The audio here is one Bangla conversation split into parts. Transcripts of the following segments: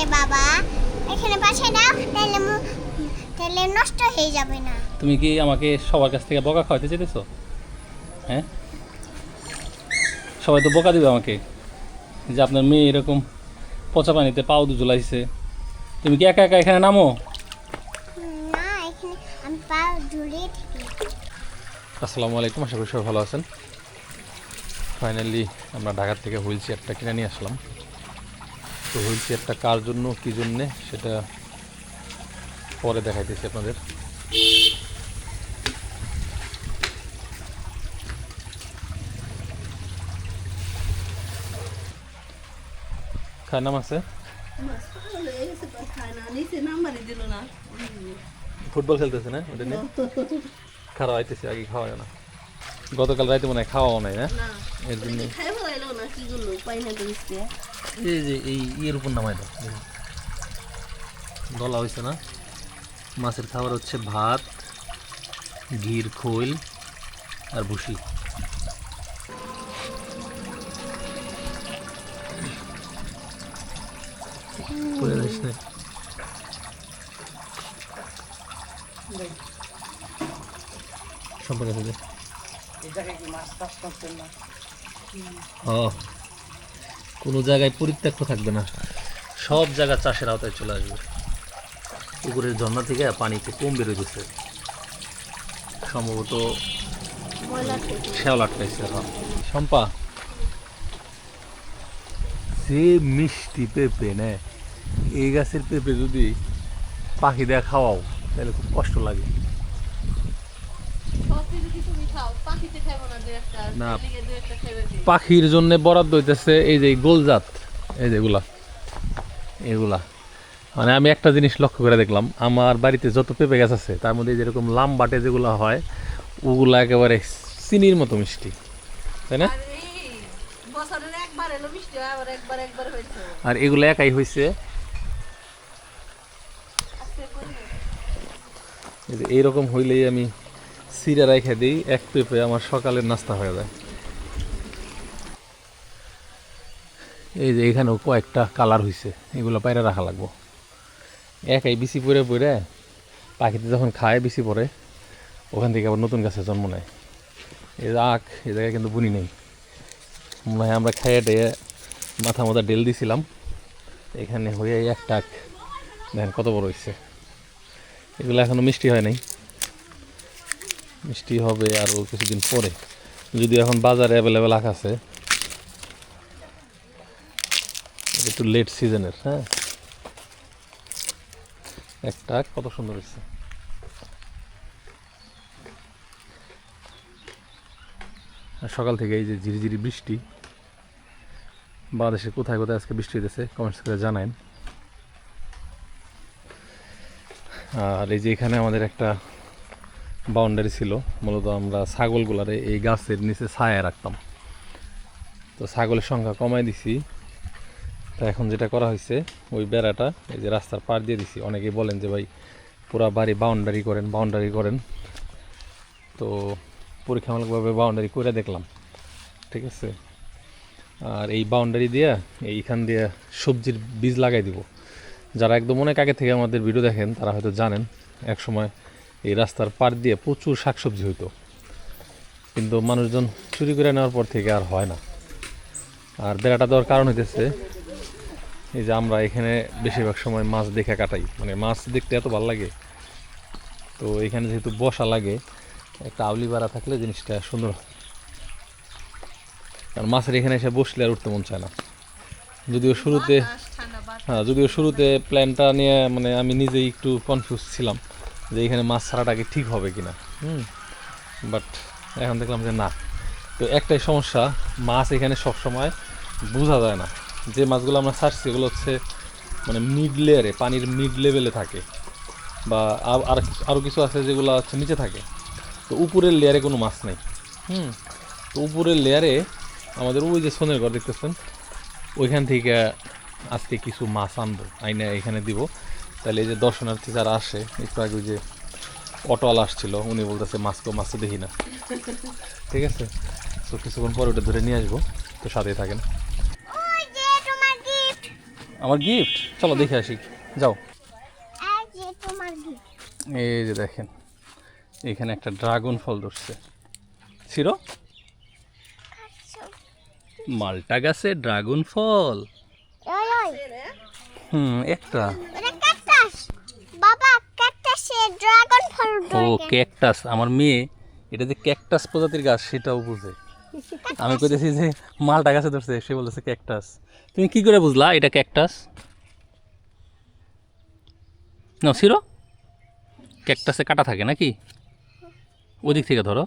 রে বাবা এখানে পাঠিয়ে দাও তাহলে তাহলে নষ্ট হয়ে যাবে না। তুমি কি আমাকে সবার কাছ থেকে বকা খাওয়াতে চেয়েছো হ্যাঁ? সবাই তো বকা দিবে আমাকে যে আপনার মেয়ে এরকম পচা পানিতে পাও দু ঝুলাইছে তুমি কি একা একা এখানে নামো? না এখানে আমি পা ঝুলিয়ে থাকি। আসসালামু আলাইকুম আশা করি সবাই ভালো আছেন। ফাইনালি আমরা ঢাকার থেকে হুইল চেয়ারটা কিনে নিয়ে আসলাম। তো হুইল চেয়ারটা কার জন্য কী জন্যে সেটা পরে দেখাইতেছি আপনাদের। খায় নাম আছে? ফুটবল খেলতেছে না ওটা নিয়ে? খাওয়া আইতেছে আগে খাওয়া যায় না। গতকাল রাইতে মনে হয় খাওয়াও নাই না। এর জন্য। এই যে এই ইয়ের উপর নামাই দাও দেখো। গলা হয়েছে না? মাছের খাবার হচ্ছে ভাত ঘির খোল আর ভুসি। না। সম্পর্কে হ্যাঁ কোনো জায়গায় পরিত্যক্ত থাকবে না। সব জায়গা চাষের আওতায় চলে আসবে। পুকুরের ঝর্ণা থেকে পানি একটু কম বেরোতেছে সম্ভবত শ্যাওলা আটকাইছে হ্যাঁ। শম্পা সে মিষ্টি পেঁপে না এই গাছের পেঁপে যদি পাখি দেয়া খাওয়াও তাহলে খুব কষ্ট লাগে। না। পাখির জন্য বরাদ্দ হইতেছে এই যে গোলজাত এই যে এগুলা মানে আমি একটা জিনিস লক্ষ্য করে দেখলাম আমার বাড়িতে যত পেঁপে গাছ আছে তার মধ্যে যেরকম লাম্বাটে যেগুলো হয় ওগুলো একেবারে চিনির মতো মিষ্টি তাই না? আর এগুলো একাই হয়েছে এই যে এইরকম হইলেই আমি সিরা রেখে দিই, এক পেঁপে আমার সকালের নাস্তা হয়ে যায়। এই যে এখানেও কয়েকটা কালার হয়েছে এগুলো বাইরে রাখা লাগবো। একাই বিসি পরে পরে পাখিতে যখন খায় বিসি পরে, ওখান থেকে আবার নতুন গাছে জন্ম নেয়। এই আখ, এই জায়গায় কিন্তু বুনি নেই। মনে হয় আমরা খাইয়ে টেয়ে মাথা মাথা ডেল দিছিলাম। এখানে হয়ে একটা দেখেন কত বড় হয়েছে এগুলো এখনও মিষ্টি হয় নাই। মিষ্টি হবে আরও কিছুদিন পরে। যদি এখন বাজারে অ্যাভেলেবেল আখ আছে একটু লেট সিজনের হ্যাঁ? একটা কত সুন্দর আর সকাল থেকে এই যে ঝিরিঝিরি বৃষ্টি, বাংলাদেশে কোথায় কোথায় আজকে বৃষ্টি হইতেছে কমেন্টস করে জানাইন। আর এই যে এখানে আমাদের একটা বাউন্ডারি ছিল, মূলত আমরা ছাগলগুলারে এই গাছের নিচে ছায়া রাখতাম। তো ছাগলের সংখ্যা কমাই দিছি। তা এখন যেটা করা হয়েছে, ওই বেড়াটা, এই যে রাস্তার পার দিয়ে দিছি। অনেকেই বলেন যে, ভাই, পুরা বাড়ি বাউন্ডারি করেন বাউন্ডারি করেন। তো পরীক্ষামূলকভাবে বাউন্ডারি করে দেখলাম, ঠিক আছে? আর এই বাউন্ডারি দিয়ে, এইখান দিয়ে সবজির বীজ লাগাই দিব। যারা একদম অনেক আগে থেকে আমাদের ভিডিও দেখেন, তারা হয়তো জানেন এক সময় এই রাস্তার পার দিয়ে প্রচুর শাকসবজি হইতো। কিন্তু মানুষজন চুরি করে নেওয়ার পর থেকে আর হয় না। আর বেড়াটা দেওয়ার কারণ হইতেছে এই যে আমরা এখানে বেশিরভাগ সময় মাছ দেখে কাটাই। মানে মাছ দেখতে এত ভালো লাগে। তো এখানে যেহেতু বসা লাগে একটা আউলি বাড়া থাকলে জিনিসটা সুন্দর হয়। কারণ মাছের এখানে এসে বসলে আর উঠতে মন চায় না। যদিও শুরুতে হ্যাঁ যদিও শুরুতে প্ল্যানটা নিয়ে মানে আমি নিজেই একটু কনফিউজ ছিলাম। যে এখানে মাছ ছাড়াটা কি ঠিক হবে কিনা, হুম? বাট এখন দেখলাম যে না। তো একটাই সমস্যা, মাছ এখানে সব সময় বোঝা যায় না। যে মাছগুলো আমরা ছাড়ছি, এগুলো হচ্ছে মানে মিড লেয়ারে পানির মিড লেভেলে থাকে। বা আর আরও কিছু আছে যেগুলো হচ্ছে নিচে থাকে। তো উপরের লেয়ারে কোনো মাছ নেই। হুম? তো উপরের লেয়ারে আমাদের ওই যে সোনের ঘর দেখতেছেন, ওইখান থেকে আজকে কিছু মাছ আনব, আইনে এখানে দিব। তাহলে এই যে দর্শনার্থী যারা আসে একটু আগে যে অটল আসছিল উনি বলতেছে মাছ তো মাছ তো দেখি না। ঠিক আছে? তো কিছুক্ষণ পরে ওটা ধরে নিয়ে আসব। তো সাথেই থাকেন। আমার গিফট চলো দেখে আসি। যাও। এই যে দেখেন এখানে একটা ড্রাগন ফল ধরছে। ছিল। মালটা গাছে ড্রাগন ফল। হুম একটা ওটা cactus। বাবা ক্যাকটাসে ড্রাগন ফল ও ক্যাকটাস আমার মেয়ে এটা যে ক্যাকটাস প্রজাতির গাছ সেটাও বুঝে। আমি কইতেছি যে মালটা গাছে ধরছে সে বলেছে ক্যাকটাস তুমি কি করে বুঝলা এটা ক্যাকটাস না সিরো ক্যাকটাসে কাটা থাকে নাকি? ওদিক থেকে ধরো।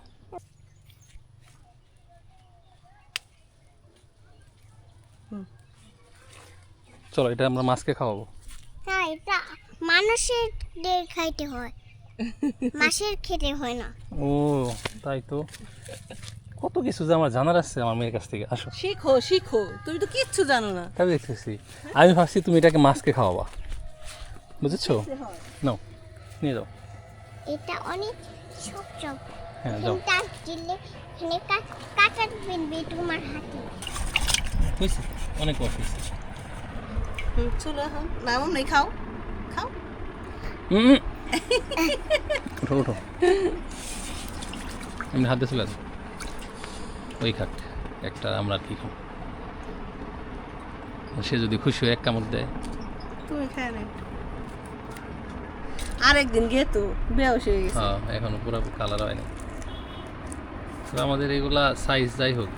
চলো এটা আমরা মাছকে খাওয়াবো। না এটা মানুষের খাইতে হয়। মাছের খেতে হয় না। ও তাই তো। কত কিছু যে আমার জানার আছে আমার মেয়ের কাছ থেকে আসো। শিখো শিখো। তুমি তো কিচ্ছু জানো না। তাই দেখতেছি। আমি ভাবছি তুমি এটাকে মাছকে খাওয়াবা। বুঝেছ? নাও নিয়ে যাও। এটা অনেক সব হ্যাঁ যাও। দিলে এখানে কাট- বিনবি তোমার হাতে। হয়েছে? অনেক অফিস চলো এখন। নাম নেই খাও। খাও। উঠো উঠো। এমনি হাত চলে আসো ওই খাট একটা আমরা আর কি খাব? সে যদি খুশি হয়ে এক কামড় দেয়। তুমি খায় না আরেকদিন গিয়ে তো বেয়াস হয়ে গেছে। হ্যাঁ এখনও পুরো কালার হয়নি তো আমাদের এগুলা সাইজ যাই হোক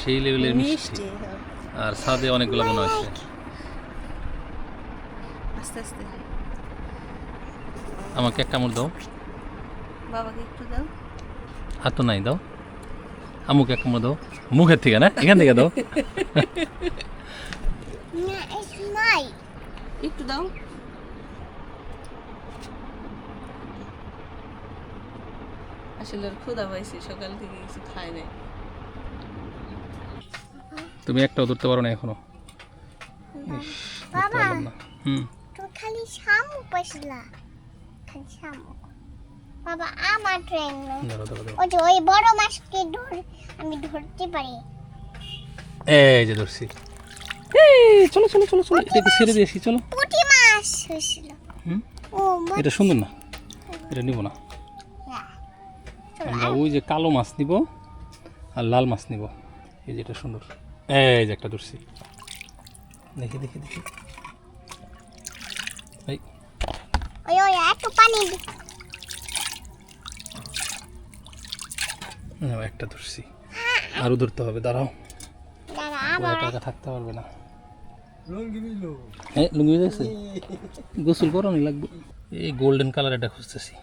সেই লেভেলের মিষ্টি। হ্যাঁ। আর ছাদে অনেকগুলো মনে হচ্ছে আস্তে আস্তে। আমাকে এক কামড় দাও। বাবাকে একটু দাও। হাত তো নাই দাও। আমুকে এক কামড় দাও। মুখের থেকে না? এখান থেকে দাও। না it's নাই। একটু দাও। আসলে ক্ষুধা পাইছে সকাল থেকে কিছু খায় নাই। তুমি একটাও ধরতে পারো না এখনও। হুম। তো খালি শামুক পাইছিলা। শামুক বাবা আমার ট্রেন ওই যে ওই বড় মাছকে ধর আমি ধরতে পারি। এই যে ধরছি। এই, চলো চলো চলো চলো। এটাকে ছেড়ে দিয়েছি চলো। পুঁটি মাছ হয়েছিল। এটা সুন্দর না? এটা নিব না? আমরা ওই যে কালো মাছ নিব আর লাল মাছ নিব। এই যে এটা সুন্দর। এই যে একটা ধরছি। দেখি দেখি দেখি এই ওই ওই একটু পানি দি- নাও, একটা ধরছি। আরও ধরতে হবে দাঁড়াও। একা থাকতে পারবে না। হ্যাঁ লুঙ্গি যাচ্ছে? গোসল করো নি লাগবে। এই গোল্ডেন কালার এটা খুঁজতেছি।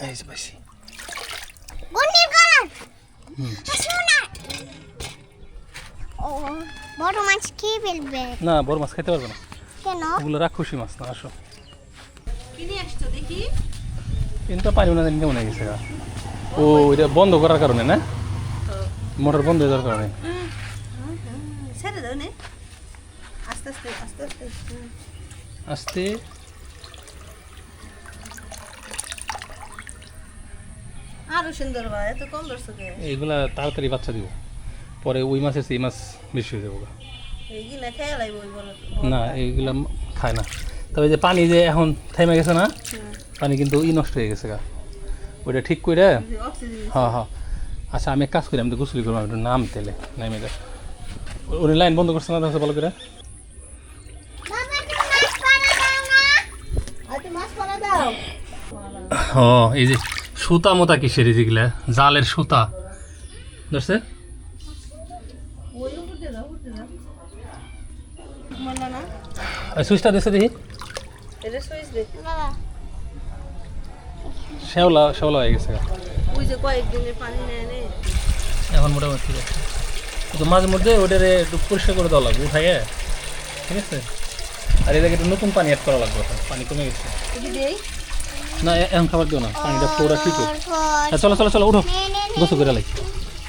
এই যে পাইছি। গন্ডির কালার ও বড় মাছ খেয়ে ফেলবে? না বড় মাছ খেতে পারবে না। কেন? ওগুলো রাক্ষসী মাছ না আসো। কিন্তু পানি না কেমন হয়ে গেছে। ও এটা বন্ধ করার কারণে না? মোটর বন্ধ হয়ে যাওয়ার কারণে। আস্তে আরও সুন্দর এত কম ধরছো কে? এইগুলা তাড়াতাড়ি বাচ্চা দিব। পরে ওই চেয়ে এই মাছ বেশি হয়ে যাব গা। খেয়ে লাইব না এইগুলা খায় না। তবে যে পানি যে এখন থেমে গেছে না পানি কিন্তু ই নষ্ট হয়ে গেছে গা। ওইটা ঠিক করে হ্যাঁ হ্যাঁ। আচ্ছা আমি কাজ করি আমি তো গোসলি করব একটু নাম তেলে নামে যা উনি লাইন বন্ধ করছে না ভালো করে। ও এই যে সুতা মোতা কিসের যেগুলা? জালের সুতা। ধরছে? সুইচটা দিছে দেখি। শ্যাওলা শ্যাওলা হয়ে গেছে। ওই যে কয়েকদিনের পানি নেয় এখন মোটামুটি ঠিক আছে। তো মাঝে মধ্যে ওটারে একটু পরিষ্কার করে দেওয়া লাগবে উঠাইয়ে। ঠিক আছে? আর এটাকে একটু নতুন পানি অ্যাড করা লাগবে এখন পানি কমে গেছে। না এখন খাবার দিও না পানিটা পুরো ঠিক। হ্যাঁ চলো চলো চলো উঠো। গোসল করে লাগি